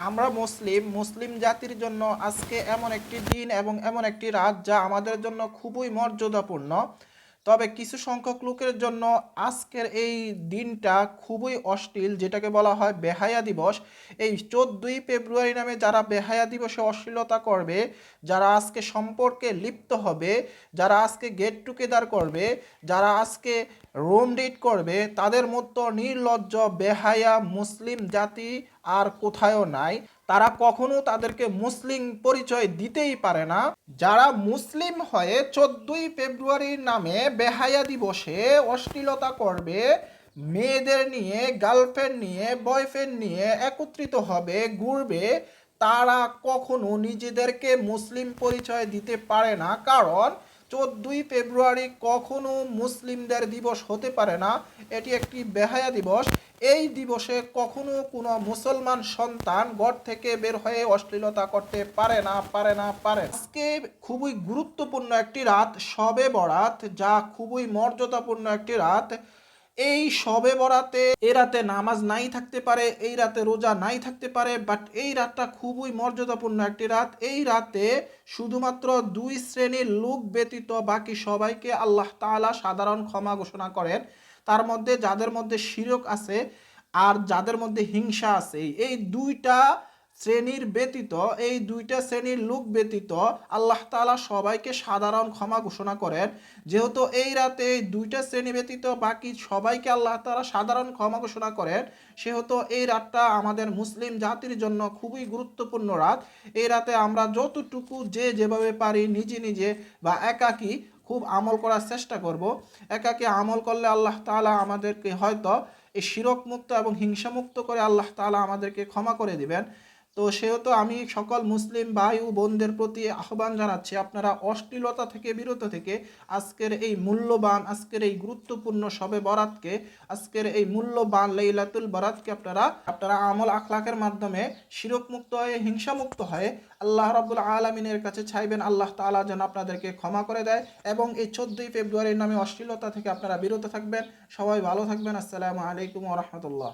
আমরা মুসলিম মুসলিম জাতির জন্য আজকে এমন একটি দিন এবং এমন একটি রাত যা আমাদের জন্য খুবই মর্যাদাপূর্ণ। তবে কিছু সংখ্যক লোকের জন্য আজকের এই দিনটা খুবই অশ্লীল, যেটাকে বলা হয় বেহায়া দিবস। এই চোদ্দই ফেব্রুয়ারি নামে যারা বেহায়া দিবসে অশ্লীলতা করবে, যারা আজকে সম্পর্কে লিপ্ত হবে, যারা আজকে গেট টুগেদার করবে, যারা আজকে রোম ডেট করবে, তাদের মতো নির্লজ্জ, বেহায়া মুসলিম জাতি আর কোথায়ও নাই, তারা কখনো তাদেরকে মুসলিম পরিচয় দিতেই পারে না। যারা মুসলিম হয়ে চোদ্দই ফেব্রুয়ারির নামে বেহায়া দিবসে অশ্লীলতা করবে, মেয়েদের নিয়ে, গার্লফ্রেন্ড নিয়ে, বয়ফ্রেন্ড নিয়ে একত্রিত হবে, ঘুরবে, তারা কখনো নিজেদেরকে মুসলিম পরিচয় দিতে পারে না। কারণ চোদ্দই ফেব্রুয়ারি কখনো মুসলিমদের দিবস হতে পারে না, এটি একটি বেহায়া দিবস। এই দিবসে কখনো কোনো মুসলমান সন্তান ঘর থেকে বের হয়ে অশ্লীলতা করতে পারে না পারে না, পারে আজকে খুবই গুরুত্বপূর্ণ একটি রাত, সবে বরাত, যা খুবই মর্যাদাপূর্ণ একটি রাত। এই শবে বরাতে এই রাতে নামাজ নাই থাকতে পারে, এই রাতে রোজা নাই থাকতে পারে বাট এই রাতটা খুবই মর্যাদাপূর্ণ একটি রাত। এই রাতে শুধুমাত্র দুই শ্রেণির লোক ব্যতীত বাকি সবাইকে আল্লাহ তাআলা সাধারণ ক্ষমা ঘোষণা করেন। তার মধ্যে যাদের মধ্যে শিরক আছে আর যাদের মধ্যে হিংসা আছে, এই দুইটা শ্রেণির ব্যতীত, এই দুইটা শ্রেণির লোক ব্যতীত আল্লাহ তাআলা সবাইকে সাধারণ ক্ষমা ঘোষণা করেন। যেহেতু এই রাতে এই দুইটা শ্রেণি ব্যতীত বাকি সবাইকে আল্লাহ তালা সাধারণ ক্ষমা ঘোষণা করেন, সেহেতু এই রাতটা আমাদের মুসলিম জাতির জন্য খুবই গুরুত্বপূর্ণ রাত। এই রাতে আমরা যতটুকু যে যেভাবে পারি নিজে নিজে বা একাকী খুব আমল করার চেষ্টা করব। একাকে আমল করলে আল্লাহ তাআলা আমাদেরকে হয়তো এই শিরক মুক্ত এবং হিংসামুক্ত করে আল্লাহ তালা আমাদেরকে ক্ষমা করে দিবেন। তো সেহেতু আমি সকল মুসলিম ভাই ও বোনদের প্রতি আহ্বান জানাচ্ছি, আপনারা অশ্লীলতা থেকে বিরত থেকে আজকের এই মূল্যবান, আজকের এই গুরুত্বপূর্ণ সবে বরাতকে, আজকের এই মূল্যবান লেইলাতুল বরাতকে আপনারা আপনারা আমল আখলাকের মাধ্যমে শিরক মুক্ত হয়ে হিংসা মুক্ত হয়ে আল্লাহ রাব্বুল আলমিনের কাছে চাইবেন, আল্লাহ তাআলা যেন আপনাদেরকে ক্ষমা করে দেয় এবং এই চোদ্দই ফেব্রুয়ারির নামে অশ্লীলতা থেকে আপনারা বিরত থাকবেন। সবাই ভালো থাকবেন। আসসালামু আলাইকুম রহমতুল্লাহ।